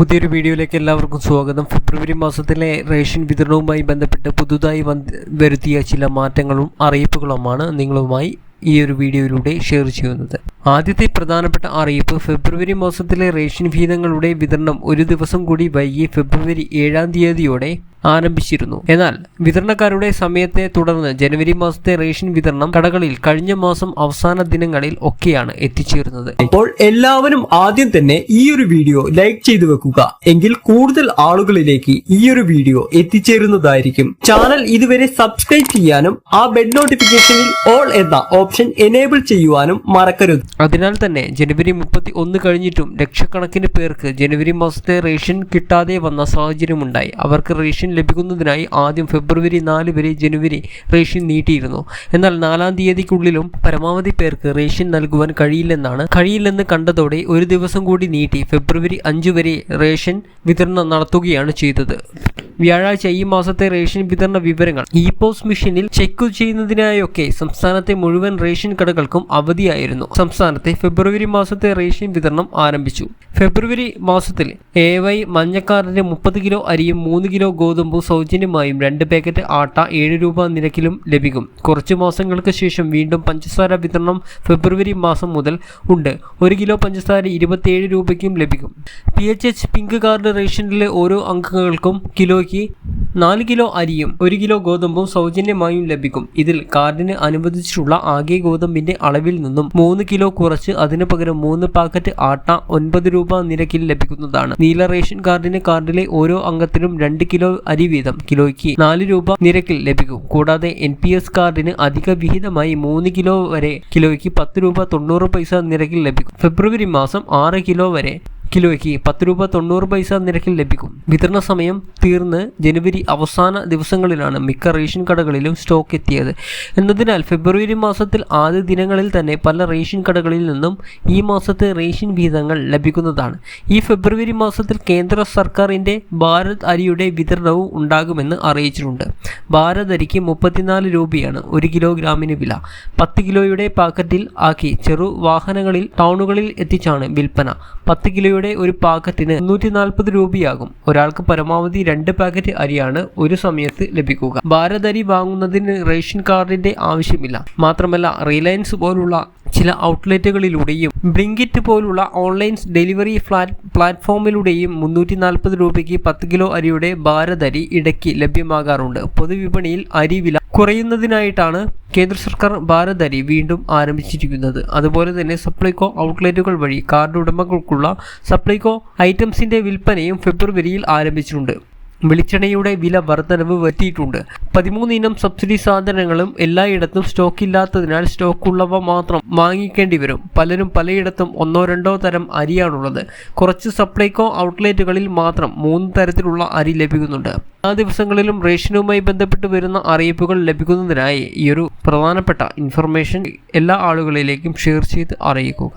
പുതിയൊരു വീഡിയോയിലേക്ക് എല്ലാവർക്കും സ്വാഗതം. ഫെബ്രുവരി മാസത്തിലെ റേഷൻ വിതരണവുമായി ബന്ധപ്പെട്ട് പുതുതായി വരുത്തിയ ചില മാറ്റങ്ങളും അറിയിപ്പുകളുമാണ് നിങ്ങളുമായി ഈ ഒരു വീഡിയോയിലൂടെ ഷെയർ ചെയ്യുന്നത്. ആദ്യത്തെ പ്രധാനപ്പെട്ട അറിയിപ്പ് ഫെബ്രുവരി മാസത്തിലെ റേഷൻ വിഹിതങ്ങളുടെ വിതരണം ഒരു ദിവസം കൂടി വൈകി ഫെബ്രുവരി ഏഴാം തീയതിയോടെ ആരംഭിച്ചിരുന്നു. എന്നാൽ വിതരണക്കാരുടെ സമയത്തെ തുടർന്ന് ജനുവരി മാസത്തെ റേഷൻ വിതരണം കടകളിൽ കഴിഞ്ഞ മാസം അവസാന ദിനങ്ങളിൽ ഒക്കെയാണ് എത്തിച്ചേരുന്നത് അപ്പോൾ എല്ലാവരും ആദ്യം തന്നെ ഈ ഒരു വീഡിയോ ലൈക്ക് ചെയ്തു വെക്കുക. എങ്കിൽ കൂടുതൽ ആളുകളിലേക്ക് ഈ ഒരു വീഡിയോ എത്തിച്ചേരുന്നതായിരിക്കും. ചാനൽ ഇതുവരെ സബ്സ്ക്രൈബ് ചെയ്യാനും ആ ബെൽ നോട്ടിഫിക്കേഷനിൽ ഓൾ എന്ന ഓപ്ഷൻ എനേബിൾ ചെയ്യുവാനും മറക്കരുത്. അതിനാൽ തന്നെ ജനുവരി മുപ്പത്തി ഒന്ന് കഴിഞ്ഞിട്ടും ലക്ഷക്കണക്കിന് പേർക്ക് ജനുവരി മാസത്തെ റേഷൻ കിട്ടാതെ വന്ന സാഹചര്യമുണ്ടായി. അവർക്ക് റേഷൻ ലഭിക്കുന്നതിനായി ആദ്യം ഫെബ്രുവരി നാല് വരെ ജനുവരി റേഷൻ നീട്ടിയിരുന്നു. എന്നാൽ നാലാം തീയതിക്കുള്ളിലും പരമാവധി പേർക്ക് റേഷൻ നൽകുവാൻ കഴിയില്ലെന്നാണ് കഴിയില്ലെന്ന് കണ്ടതോടെ ഒരു ദിവസം കൂടി നീട്ടി ഫെബ്രുവരി അഞ്ച് വരെ റേഷൻ വിതരണം നടത്തുകയാണ് ചെയ്തത്. വ്യാഴാഴ്ച ഈ മാസത്തെ റേഷൻ വിതരണ വിവരങ്ങൾ ഇ പോസ് മെഷീനിൽ ചെക്ക് ചെയ്യുന്നതിനായൊക്കെ സംസ്ഥാനത്തെ മുഴുവൻ റേഷൻ കടകൾക്കും അവധിയായിരുന്നു. സംസ്ഥാനത്തെ ഫെബ്രുവരി മാസത്തെ റേഷൻ വിതരണം ആരംഭിച്ചു. ഫെബ്രുവരി മാസത്തിൽ എ വൈ മഞ്ഞക്കാരന് മുപ്പത് കിലോ അരിയും മൂന്ന് കിലോ ഗോതമ്പും സൗജന്യമായും രണ്ട് പാക്കറ്റ് ആട്ട ഏഴ് രൂപ നിരക്കിലും ലഭിക്കും. കുറച്ച് മാസങ്ങൾക്ക് ശേഷം വീണ്ടും പഞ്ചസാര വിതരണം ഫെബ്രുവരി മാസം മുതൽ ഉണ്ട്. ഒരു കിലോ പഞ്ചസാര ഇരുപത്തിയേഴ് രൂപയ്ക്കും ലഭിക്കും. P H H pink card റേഷനിലെ ഓരോ അംഗങ്ങൾക്കും കിലോയ്ക്ക് നാല് കിലോ അരിയും ഒരു കിലോ ഗോതമ്പും സൗജന്യമായും ലഭിക്കും. ഇതിൽ കാർഡിന് അനുവദിച്ചിട്ടുള്ള ആകെ ഗോതമ്പിന്റെ അളവിൽ നിന്നും മൂന്ന് കിലോ കുറച്ച് അതിനു പകരം മൂന്ന് പാക്കറ്റ് ആട്ട ഒൻപത് രൂപ നിരക്കിൽ ലഭിക്കുന്നതാണ്. നീല റേഷൻ കാർഡിന് കാർഡിലെ ഓരോ അംഗത്തിനും രണ്ട് കിലോ അരി വീതം കിലോയ്ക്ക് നാല് രൂപ നിരക്കിൽ ലഭിക്കും. കൂടാതെ എൻ പി എസ് കാർഡിന് അധിക വിഹിതമായി മൂന്ന് കിലോ വരെ കിലോയ്ക്ക് പത്ത് രൂപ തൊണ്ണൂറ് പൈസ നിരക്കിൽ ലഭിക്കും. ഫെബ്രുവരി മാസം ആറ് കിലോ വരെ കിലോയ്ക്ക് പത്ത് രൂപ തൊണ്ണൂറ് പൈസ നിരക്കിൽ ലഭിക്കും. വിതരണ സമയം തീർന്ന് ജനുവരി അവസാന ദിവസങ്ങളിലാണ് മിക്ക റേഷൻ കടകളിലും സ്റ്റോക്ക് എത്തിയത്. എന്നതിനാൽ ഫെബ്രുവരി മാസത്തിൽ ആദ്യ ദിനങ്ങളിൽ തന്നെ പല റേഷൻ കടകളിൽ നിന്നും ഈ മാസത്തെ റേഷൻ വിഹിതങ്ങൾ ലഭിക്കുന്നതാണ്. ഈ ഫെബ്രുവരി മാസത്തിൽ കേന്ദ്ര സർക്കാരിന്റെ ഭാരത് അരിയുടെ വിതരണവും ഉണ്ടാകുമെന്ന് അറിയിച്ചിട്ടുണ്ട്. ഭാരത് അരിക്ക് മുപ്പത്തിനാല് രൂപയാണ് ഒരു കിലോഗ്രാമിന് വില. പത്ത് കിലോയുടെ പാക്കറ്റിൽ ആക്കി ചെറു വാഹനങ്ങളിൽ ടൗണുകളിൽ എത്തിച്ചാണ് വിൽപ്പന. പത്ത് കിലോയുടെ ഒരു പാക്കറ്റിന് മുന്നൂറ്റി നാൽപ്പത് രൂപയാകും. ഒരാൾക്ക് പരമാവധി രണ്ട് പാക്കറ്റ് അരിയാണ് ഒരു സമയത്ത് ലഭിക്കുക. ഭാരത് അരി വാങ്ങുന്നതിന് റേഷൻ കാർഡിന്റെ ആവശ്യമില്ല. മാത്രമല്ല റിലയൻസ് പോലുള്ള ചില ഔട്ട്ലെറ്റുകളിലൂടെയും ബ്ലിങ്കിറ്റ് പോലുള്ള ഓൺലൈൻ ഡെലിവറി ഫ്ലാറ്റ് പ്ലാറ്റ്ഫോമിലൂടെയും മുന്നൂറ്റി നാൽപ്പത് രൂപയ്ക്ക് പത്ത് കിലോ അരിയുടെ ഭാരത് അരി ഇടയ്ക്ക് ലഭ്യമാകാറുണ്ട്. പൊതുവിപണിയിൽ അരി വില കുറയുന്നതിനായിട്ടാണ് കേന്ദ്ര സർക്കാർ ഭാരത് അരി വീണ്ടും ആരംഭിച്ചിരിക്കുന്നത്. അതുപോലെ തന്നെ സപ്ലൈകോ ഔട്ട്ലെറ്റുകൾ വഴി കാർഡ് ഉടമകൾക്കുള്ള സപ്ലൈകോ ഐറ്റംസിന്റെ വിൽപ്പനയും ഫെബ്രുവരിയിൽ ആരംഭിച്ചിട്ടുണ്ട്. വെളിച്ചെണ്ണയുടെ വില വർധനവ് വരുത്തിയിട്ടുണ്ട്. പതിമൂന്ന് ഇനം സബ്സിഡി സാധനങ്ങളും എല്ലായിടത്തും സ്റ്റോക്ക് ഇല്ലാത്തതിനാൽ സ്റ്റോക്ക് ഉള്ളവ മാത്രം വാങ്ങിക്കേണ്ടി വരും. പലരും പലയിടത്തും ഒന്നോ രണ്ടോ തരം അരിയാണുള്ളത്. കുറച്ച് സപ്ലൈകോ ഔട്ട്ലെറ്റുകളിൽ മാത്രം മൂന്ന് തരത്തിലുള്ള അരി ലഭിക്കുന്നുണ്ട്. ആ ദിവസങ്ങളിലും റേഷനുമായി ബന്ധപ്പെട്ട് വരുന്ന അറിയിപ്പുകൾ ലഭിക്കുന്നതിനായി ഈ ഒരു പ്രധാനപ്പെട്ട ഇൻഫർമേഷൻ എല്ലാ ആളുകളിലേക്കും ഷെയർ ചെയ്ത് അറിയിക്കുക.